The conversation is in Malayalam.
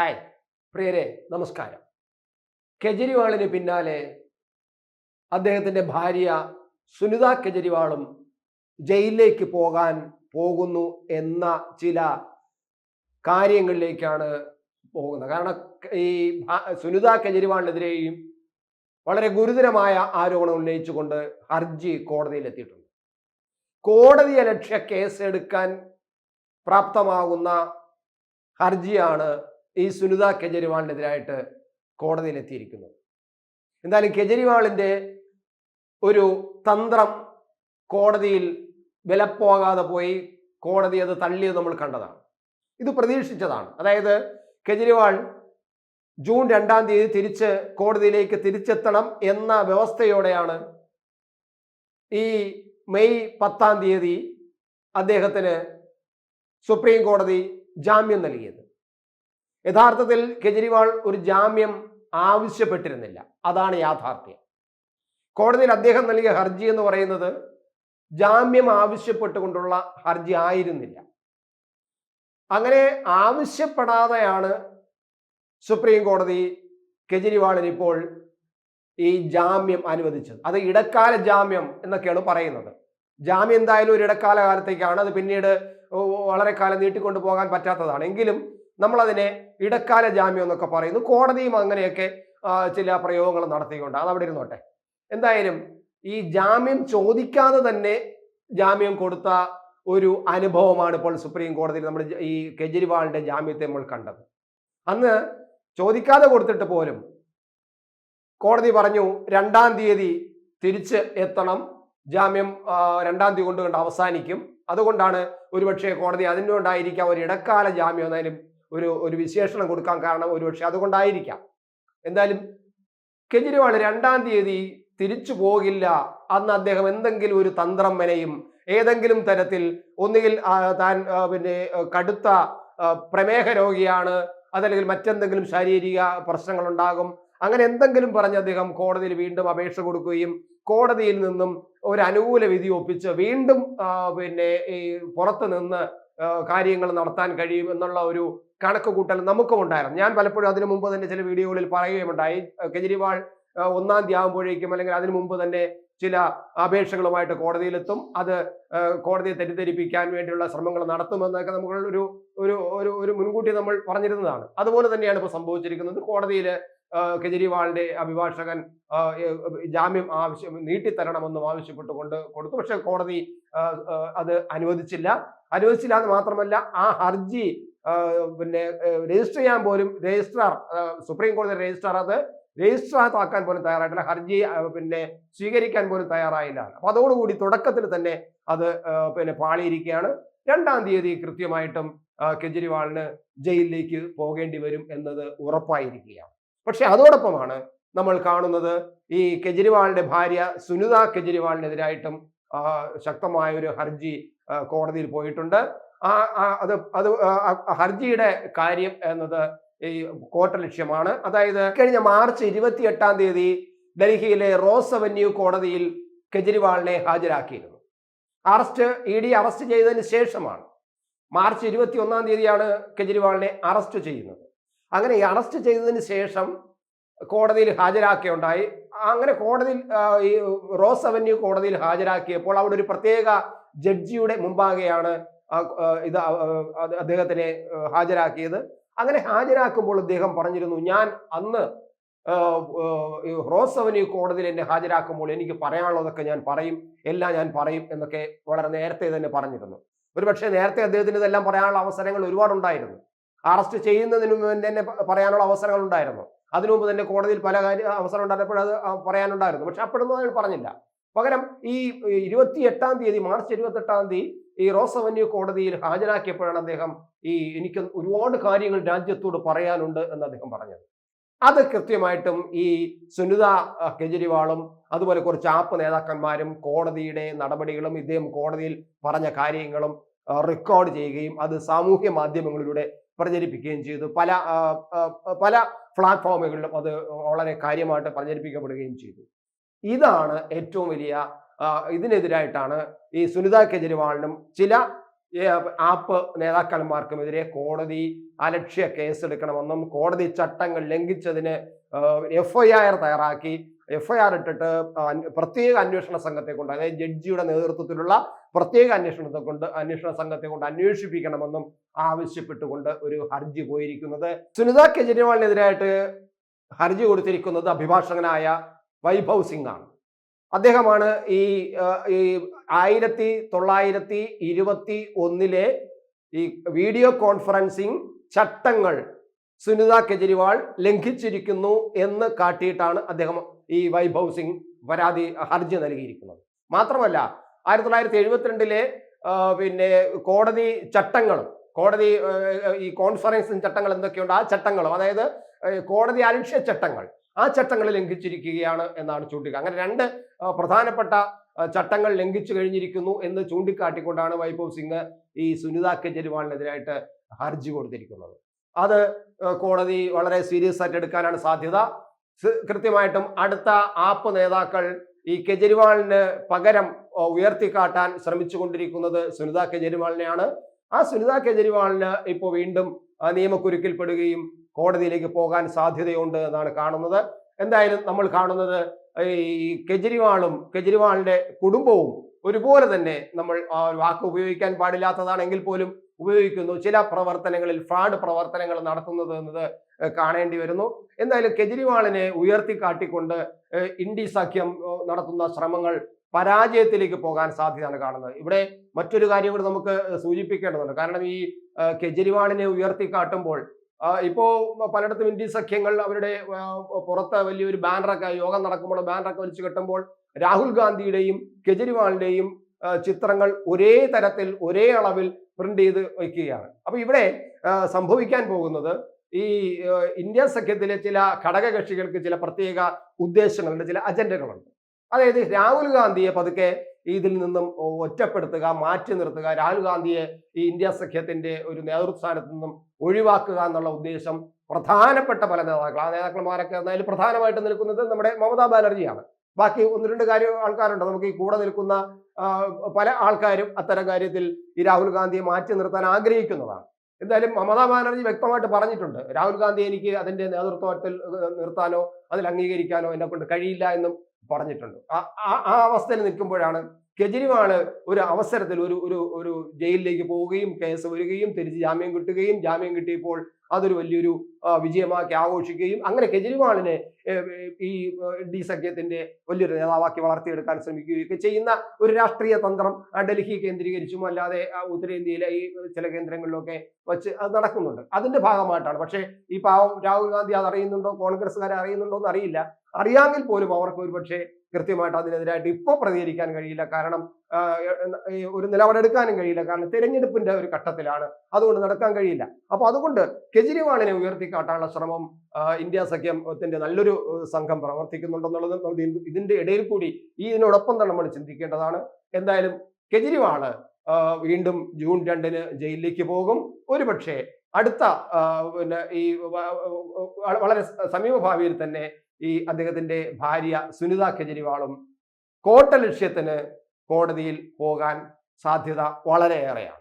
ഹായ് പ്രിയരെ നമസ്കാരം. കെജ്രിവാളിന് പിന്നാലെ അദ്ദേഹത്തിന്റെ ഭാര്യ സുനിത കെജ്രിവാളും ജയിലിലേക്ക് പോകാൻ പോകുന്നു എന്ന ചില കാര്യങ്ങളിലേക്കാണ് പോകുന്നത്. കാരണം ഈ സുനിത കെജ്രിവാളിനെതിരെയും വളരെ ഗുരുതരമായ ആരോപണം ഉന്നയിച്ചുകൊണ്ട് ഹർജി കോടതിയിൽ എത്തിയിട്ടുണ്ട്. കോടതിയെ ലക്ഷ്യ കേസ് എടുക്കാൻ പ്രാപ്തമാകുന്ന ഹർജിയാണ് ഈ സുനിത കെജ്രിവാളിനെതിരായിട്ട് കോടതിയിൽ എത്തിയിരിക്കുന്നത് എന്തായാലും കെജ്രിവാളിന്റെ ഒരു തന്ത്രം കോടതിയിൽ വിലപ്പോകാതെ പോയി കോടതി അത് തള്ളിയത് നമ്മൾ കണ്ടതാണ്. ഇത് പ്രതീക്ഷിച്ചതാണ്. അതായത് കെജ്രിവാൾ ജൂൺ രണ്ടാം തീയതി തിരിച്ച് കോടതിയിലേക്ക് തിരിച്ചെത്തണം എന്ന വ്യവസ്ഥയോടെയാണ് ഈ മെയ് പത്താം തീയതി അദ്ദേഹത്തിന് സുപ്രീം കോടതി ജാമ്യം നൽകിയത്. യഥാർത്ഥത്തിൽ കെജ്രിവാൾ ഒരു ജാമ്യം ആവശ്യപ്പെട്ടിരുന്നില്ല. അതാണ് യാഥാർത്ഥ്യം. കോടതിയിൽ അദ്ദേഹം നൽകിയ ഹർജി എന്ന് പറയുന്നത് ജാമ്യം ആവശ്യപ്പെട്ടുകൊണ്ടുള്ള ഹർജി ആയിരുന്നില്ല. അങ്ങനെ ആവശ്യപ്പെടാതെയാണ് സുപ്രീം കോടതി കെജ്രിവാളിന് ഇപ്പോൾ ഈ ജാമ്യം അനുവദിച്ചത്. അത് ഇടക്കാല ജാമ്യം എന്നൊക്കെയാണ് പറയുന്നത്. ജാമ്യം എന്തായാലും ഒരു ഇടക്കാല കാലത്തേക്കാണ്. അത് പിന്നീട് വളരെ കാലം നീട്ടിക്കൊണ്ടു പോകാൻ പറ്റാത്തതാണ്. എങ്കിലും നമ്മളതിനെ ഇടക്കാല ജാമ്യം എന്നൊക്കെ പറയുന്നു. കോടതിയും അങ്ങനെയൊക്കെ ചില പ്രയോഗങ്ങൾ നടത്തിക്കൊണ്ട് അത് അവിടെ ഇരുന്നോട്ടെ. എന്തായാലും ഈ ജാമ്യം ചോദിക്കാതെ തന്നെ ജാമ്യം കൊടുത്ത ഒരു അനുഭവമാണ് ഇപ്പോൾ സുപ്രീം കോടതിയിൽ നമ്മൾ ഈ കെജ്രിവാളിന്റെ ജാമ്യത്തെ നമ്മൾ കണ്ടത്. അന്ന് ചോദിക്കാതെ കൊടുത്തിട്ട് പോലും കോടതി പറഞ്ഞു രണ്ടാം തീയതി തിരിച്ച് എത്തണം. ജാമ്യം രണ്ടാം തീയതി കൊണ്ട് അവസാനിക്കും. അതുകൊണ്ടാണ് ഒരുപക്ഷെ കോടതി അതിനുകൊണ്ടായിരിക്കാം ഒരു ഇടക്കാല ജാമ്യം. എന്നതിനും ഒരു ഒരു വിശേഷണം കൊടുക്കാൻ കാരണം ഒരുപക്ഷെ അതുകൊണ്ടായിരിക്കാം. എന്തായാലും കെജ്രിവാൾ രണ്ടാം തീയതി തിരിച്ചു പോകില്ല അന്ന് അദ്ദേഹം എന്തെങ്കിലും ഒരു തന്ത്രം മെനയും ഏതെങ്കിലും തരത്തിൽ ഒന്നുകിൽ താൻ പിന്നെ കടുത്ത പ്രമേഹ രോഗിയാണ് അതല്ലെങ്കിൽ മറ്റെന്തെങ്കിലും ശാരീരിക പ്രശ്നങ്ങൾ ഉണ്ടാകും അങ്ങനെ എന്തെങ്കിലും പറഞ്ഞ് അദ്ദേഹം കോടതിയിൽ വീണ്ടും അപേക്ഷ കൊടുക്കുകയും കോടതിയിൽ നിന്നും ഒരു അനുകൂല വിധി ഒപ്പിച്ച് വീണ്ടും പിന്നെ ഈ പുറത്ത് നിന്ന് കാര്യങ്ങൾ നടത്താൻ കഴിയും എന്നുള്ള ഒരു കണക്ക് കൂട്ടൽ നമുക്കും ഉണ്ടായിരുന്നു. ഞാൻ പലപ്പോഴും അതിനു മുമ്പ് തന്നെ ചില വീഡിയോകളിൽ പറയുകയുമുണ്ടായി. കെജ്രിവാൾ ഒന്നാം തീയതി ആകുമ്പോഴേക്കും അല്ലെങ്കിൽ അതിനു മുമ്പ് തന്നെ ചില അപേക്ഷകളുമായിട്ട് കോടതിയിലെത്തും. അത് കോടതിയെ തെറ്റിദ്ധരിപ്പിക്കാൻ വേണ്ടിയുള്ള ശ്രമങ്ങൾ നടത്തുമെന്നൊക്കെ നമ്മൾ ഒരു ഒരു ഒരു ഒരു മുൻകൂട്ടി നമ്മൾ പറഞ്ഞിരുന്നതാണ്. അതുപോലെ തന്നെയാണ് ഇപ്പോൾ സംഭവിച്ചിരിക്കുന്നത്. കോടതിയിൽ കെജ്രിവാളിന്റെ അഭിഭാഷകൻ ജാമ്യം ആവശ്യം നീട്ടിത്തരണമെന്നും ആവശ്യപ്പെട്ടുകൊണ്ട് കൊടുത്തു. പക്ഷെ കോടതി അത് അനുവദിച്ചില്ല. അനുവദിച്ചില്ല എന്ന് മാത്രമല്ല ആ ഹർജി പിന്നെ രജിസ്റ്റർ ചെയ്യാൻ പോലും രജിസ്ട്രാർ സുപ്രീം കോടതി രജിസ്ട്രാർ അത് രജിസ്റ്റർ ആക്കാൻ പോലും തയ്യാറായിട്ടില്ല. ഹർജി പിന്നെ സ്വീകരിക്കാൻ പോലും തയ്യാറായില്ല. അപ്പൊ അതോടുകൂടി തുടക്കത്തിൽ തന്നെ അത് പിന്നെ പാളിയിരിക്കുകയാണ്. രണ്ടാം തീയതി കൃത്യമായിട്ടും കെജ്രിവാളിന് ജയിലിലേക്ക് പോകേണ്ടി വരും എന്നത് ഉറപ്പായിരിക്കുകയാണ്. പക്ഷെ അതോടൊപ്പമാണ് നമ്മൾ കാണുന്നത് ഈ കെജ്രിവാളിന്റെ ഭാര്യ സുനിത കെജ്രിവാളിനെതിരായിട്ടും ശക്തമായ ഒരു ഹർജി കോടതിയിൽ പോയിട്ടുണ്ട്. അത് അത് ഹർജിയുടെ കാര്യം എന്നത് ഈ കോട്ട ലക്ഷ്യമാണ്. അതായത് കഴിഞ്ഞ മാർച്ച് ഇരുപത്തി എട്ടാം തീയതി ഡൽഹിയിലെ റോസ് അവന്യൂ കോടതിയിൽ കെജ്രിവാളിനെ ഹാജരാക്കിയിരുന്നു. അറസ്റ്റ് ഇ ഡി അറസ്റ്റ് ചെയ്തതിന് ശേഷമാണ് മാർച്ച് ഇരുപത്തി ഒന്നാം തീയതിയാണ് കെജ്രിവാളിനെ അറസ്റ്റ് ചെയ്യുന്നത്. അങ്ങനെ ഈ അറസ്റ്റ് ചെയ്തതിന് ശേഷം കോടതിയിൽ ഹാജരാക്കുകയുണ്ടായി. അങ്ങനെ കോടതിയിൽ ഈ റോസ് അവന്യൂ കോടതിയിൽ ഹാജരാക്കിയപ്പോൾ അവിടെ ഒരു പ്രത്യേക ജഡ്ജിയുടെ മുമ്പാകെയാണ് ഇത് അദ്ദേഹത്തിനെ ഹാജരാക്കിയത്. അങ്ങനെ ഹാജരാക്കുമ്പോൾ അദ്ദേഹം പറഞ്ഞിരുന്നു ഞാൻ അന്ന് റോസ് അവന്യൂ കോടതിയിൽ എന്നെ ഹാജരാക്കുമ്പോൾ എനിക്ക് പറയാനുള്ളതൊക്കെ ഞാൻ പറയും എല്ലാം ഞാൻ പറയും എന്നൊക്കെ വളരെ നേരത്തെ തന്നെ പറഞ്ഞിരുന്നു. ഒരുപക്ഷെ നേരത്തെ അദ്ദേഹത്തിന് ഇതെല്ലാം പറയാനുള്ള അവസരങ്ങൾ ഒരുപാടുണ്ടായിരുന്നു. അറസ്റ്റ് ചെയ്യുന്നതിന് മുമ്പ് തന്നെ പറയാനുള്ള അവസരങ്ങൾ ഉണ്ടായിരുന്നു. അതിനു മുമ്പ് തന്നെ കോടതിയിൽ പല കാര്യ അവസരം ഉണ്ടായപ്പോൾ അത് പറയാനുണ്ടായിരുന്നു. പക്ഷെ അപ്പോഴൊന്നും അയാൾ പറഞ്ഞില്ല. പകരം ഈ ഇരുപത്തി എട്ടാം തീയതി മാർച്ച് ഇരുപത്തെട്ടാം തീയതി ഈ റോസ് അവന്യൂ കോടതിയിൽ ഹാജരാക്കിയപ്പോഴാണ് അദ്ദേഹം ഈ എനിക്ക് ഒരുപാട് കാര്യങ്ങൾ രാജ്യത്തോട് പറയാനുണ്ട് എന്ന് അദ്ദേഹം പറഞ്ഞത്. അത് കൃത്യമായിട്ടും ഈ സുനിത കെജ്രിവാളും അതുപോലെ കുറച്ച് ആപ്പ് നേതാക്കന്മാരും കോടതിയുടെ നടപടികളും ഇദ്ദേഹം കോടതിയിൽ പറഞ്ഞ കാര്യങ്ങളും റെക്കോർഡ് ചെയ്യുകയും അത് സാമൂഹ്യ മാധ്യമങ്ങളിലൂടെ പ്രചരിപ്പിക്കുകയും ചെയ്തു. പല പല പ്ലാറ്റ്ഫോമുകളിലും അത് വളരെ കാര്യമായിട്ട് പ്രചരിപ്പിക്കപ്പെടുകയും ചെയ്തു. ഇതാണ് ഏറ്റവും വലിയ ഇതിനെതിരായിട്ടാണ് ഈ സുനിത കെജ്രിവാളിനും ചില ആപ്പ് നേതാക്കന്മാർക്കുമെതിരെ കോടതി അലക്ഷ്യ കേസെടുക്കണമെന്നും കോടതി ചട്ടങ്ങൾ ലംഘിച്ചതിന് എഫ് ഐ ആർ തയ്യാറാക്കി. എഫ് ഐ ആർ ഇട്ടിട്ട് പ്രത്യേക അന്വേഷണ സംഘത്തെ കൊണ്ട് അതായത് ജഡ്ജിയുടെ നേതൃത്വത്തിലുള്ള പ്രത്യേക അന്വേഷണത്തെ കൊണ്ട് അന്വേഷണ സംഘത്തെ കൊണ്ട് അന്വേഷിപ്പിക്കണമെന്നും ആവശ്യപ്പെട്ടുകൊണ്ട് ഒരു ഹർജി പോയിരിക്കുന്നത്. സുനിത കെജ്രിവാളിനെതിരായിട്ട് ഹർജി കൊടുത്തിരിക്കുന്നത് അഭിഭാഷകനായ വൈഭവ് സിംഗ് ആണ് അദ്ദേഹമാണ് ഈ ആയിരത്തി തൊള്ളായിരത്തി ഇരുപത്തി ഒന്നിലെ ഈ വീഡിയോ കോൺഫറൻസിങ് ചട്ടങ്ങൾ സുനിത കെജ്രിവാൾ ലംഘിച്ചിരിക്കുന്നു എന്ന് കാട്ടിയിട്ടാണ് അദ്ദേഹം ഈ വൈഭവ് സിംഗ് പരാതി ഹർജി നൽകിയിരിക്കുന്നത്. മാത്രമല്ല ആയിരത്തി തൊള്ളായിരത്തി എഴുപത്തിരണ്ടിലെ പിന്നെ കോടതി ചട്ടങ്ങളും കോടതി ഈ കോൺഫറൻസിങ് ചട്ടങ്ങൾ എന്തൊക്കെയുണ്ട്? ആ ചട്ടങ്ങളും അതായത് കോടതി അലക്ഷ്യ ചട്ടങ്ങൾ ആ ചട്ടങ്ങൾ ലംഘിച്ചിരിക്കുകയാണ് എന്നാണ് ചൂണ്ടിക്കുക അങ്ങനെ രണ്ട് പ്രധാനപ്പെട്ട ചട്ടങ്ങൾ ലംഘിച്ചു കഴിഞ്ഞിരിക്കുന്നു എന്ന് ചൂണ്ടിക്കാട്ടിക്കൊണ്ടാണ് വൈഭവ് സിംഗ് ഈ സുനിത കെജ്രിവാളിനെതിരായിട്ട് ഹർജി കൊടുത്തിരിക്കുന്നത്. അത് കോടതി വളരെ സീരിയസ് ആയിട്ട് എടുക്കാനാണ് സാധ്യത. കൃത്യമായിട്ടും അടുത്ത ആപ്പ് നേതാക്കൾ ഈ കെജ്രിവാളിന് പകരം ഉയർത്തിക്കാട്ടാൻ ശ്രമിച്ചു ശ്രമിച്ചുകൊണ്ടിരിക്കുന്നത് സുനിത കെജ്രിവാളിനെയാണ്. ആ സുനിത കെജ്രിവാളിന് ഇപ്പോൾ വീണ്ടും നിയമക്കുരുക്കിൽപ്പെടുകയും കോടതിയിലേക്ക് പോകാൻ സാധ്യതയുണ്ട് എന്നാണ് കാണുന്നത്. എന്തായാലും നമ്മൾ കാണുന്നത് ഈ കെജ്രിവാളും കെജ്രിവാളിന്റെ കുടുംബവും ഒരുപോലെ തന്നെ നമ്മൾ ആ വാക്ക് ഉപയോഗിക്കാൻ പാടില്ലാത്തതാണെങ്കിൽ പോലും ഉപയോഗിക്കുന്നു. ചില പ്രവർത്തനങ്ങളിൽ ഫ്രാഡ് പ്രവർത്തനങ്ങൾ നടത്തുന്നത് എന്നത് കാണേണ്ടി വരുന്നു. എന്തായാലും കെജ്രിവാളിനെ ഉയർത്തി കാട്ടിക്കൊണ്ട് ഇന്ത്യ സഖ്യം നടത്തുന്ന ശ്രമങ്ങൾ പരാജയത്തിലേക്ക് പോകാൻ സാധ്യതയാണ് കാണുന്നത്. ഇവിടെ മറ്റൊരു കാര്യം കൂടി നമുക്ക് സൂചിപ്പിക്കേണ്ടതുണ്ട്. കാരണം ഈ കെജ്രിവാളിനെ ഉയർത്തിക്കാട്ടുമ്പോൾ ആ, ഇപ്പോ പലയിടത്തും ഇന്ത്യൻ സഖ്യങ്ങൾ അവരുടെ പുറത്ത് വലിയൊരു ബാനറൊക്കെ യോഗം നടക്കുമ്പോൾ ബാനറൊക്കെ വലിച്ചു കെട്ടുമ്പോൾ രാഹുൽ ഗാന്ധിയുടെയും കെജ്രിവാളിന്റെയും ചിത്രങ്ങൾ ഒരേ തരത്തിൽ ഒരേ അളവിൽ പ്രിന്റ് ചെയ്ത് വയ്ക്കുകയാണ്. അപ്പൊ ഇവിടെ സംഭവിക്കാൻ പോകുന്നത് ഈ ഇന്ത്യ സഖ്യത്തിലെ ചില ഘടകകക്ഷികൾക്ക് ചില പ്രത്യേക ഉദ്ദേശങ്ങളുണ്ട് ചില അജണ്ടകളുണ്ട്. അതായത് രാഹുൽ ഗാന്ധിയെ പതുക്കെ ഇതിൽ നിന്നും ഒറ്റപ്പെടുത്തുക മാറ്റി നിർത്തുക രാഹുൽ ഗാന്ധിയെ ഈ ഇന്ത്യ സഖ്യത്തിന്റെ ഒരു നേതൃസ്ഥാനത്ത് നിന്നും ഒഴിവാക്കുക എന്നുള്ള ഉദ്ദേശം പ്രധാനപ്പെട്ട പല നേതാക്കൾ ആ നേതാക്കന്മാരൊക്കെ അതിൽ പ്രധാനമായിട്ട് നിൽക്കുന്നത് നമ്മുടെ മമതാ ബാനർജിയാണ്. ബാക്കി ഒന്ന് രണ്ട് കാര്യം ആൾക്കാരുണ്ട്. നമുക്ക് ഈ കൂടെ നിൽക്കുന്ന പല ആൾക്കാരും അത്തരം കാര്യത്തിൽ ഈ രാഹുൽ ഗാന്ധിയെ മാറ്റി നിർത്താൻ ആഗ്രഹിക്കുന്നതാണ്. എന്തായാലും മമതാ ബാനർജി വ്യക്തമായിട്ട് പറഞ്ഞിട്ടുണ്ട്. രാഹുൽ ഗാന്ധി എനിക്ക് അതിന്റെ നേതൃത്വത്തിൽ നിർത്താനോ അതിൽ അംഗീകരിക്കാനോ എന്നെ കൊണ്ട് കഴിയില്ല എന്നും പറഞ്ഞിട്ടുണ്ട്. ആ- അവസ്ഥയിൽ നിൽക്കുമ്പോഴാണ് കെജ്രിവാൾ ഒരു അവസരത്തിൽ ഒരു ഒരു ഒരു ജയിലിലേക്ക് പോവുകയും കേസ് വരികയും തിരിച്ച് ജാമ്യം കിട്ടുകയും ജാമ്യം കിട്ടിയപ്പോൾ അതൊരു വലിയൊരു വിജയമാക്കി ആഘോഷിക്കുകയും അങ്ങനെ കെജ്രിവാളിനെ ഈ ഡി സഖ്യത്തിന്റെ വലിയൊരു നേതാവാക്കി വളർത്തിയെടുക്കാൻ ശ്രമിക്കുകയൊക്കെ ചെയ്യുന്ന ഒരു രാഷ്ട്രീയ തന്ത്രം ഡൽഹി കേന്ദ്രീകരിച്ചും അല്ലാതെ ഉത്തരേന്ത്യയിലെ ഈ ചില കേന്ദ്രങ്ങളിലൊക്കെ വച്ച് അത് നടക്കുന്നുണ്ട്. അതിന്റെ ഭാഗമായിട്ടാണ്. പക്ഷേ ഈ പാവം രാഹുൽ ഗാന്ധി അത് അറിയുന്നുണ്ടോ? കോൺഗ്രസ്സുകാരെ അറിയുന്നുണ്ടോ? എന്ന് അറിയില്ല. അറിയാമെങ്കിൽ പോലും അവർക്ക് ഒരു പക്ഷേ കൃത്യമായിട്ട് അതിനെതിരായിട്ട് ഇപ്പോൾ പ്രതികരിക്കാൻ കഴിയില്ല. കാരണം ഒരു നിലപാടെടുക്കാനും കഴിയില്ല. കാരണം തിരഞ്ഞെടുപ്പിന്റെ ഒരു ഘട്ടത്തിലാണ്. അതുകൊണ്ട് നടക്കാൻ കഴിയില്ല. അപ്പൊ അതുകൊണ്ട് കെജ്രിവാളിനെ ഉയർത്തിക്കാട്ടാനുള്ള ശ്രമം ഇന്ത്യ സഖ്യത്തിന്റെ നല്ലൊരു സംഘം പ്രവർത്തിക്കുന്നുണ്ടെന്നുള്ളത് ഇതിന്റെ ഇടയിൽ കൂടി ഈ ഇതിനോടൊപ്പം തന്നെ നമ്മൾ ചിന്തിക്കേണ്ടതാണ്. എന്തായാലും കെജ്രിവാൾ വീണ്ടും ജൂൺ രണ്ടിന് ജയിലിലേക്ക് പോകും. ഒരുപക്ഷെ അടുത്ത പിന്നെ ഈ വളരെ സമീപഭാവിയിൽ തന്നെ ഈ അദ്ദേഹത്തിന്റെ ഭാര്യ സുനിത കെജ്രിവാളും കോട്ട ലക്ഷ്യത്തിന് കോടതിയിൽ പോകാൻ സാധ്യത വളരെയേറെയാണ്.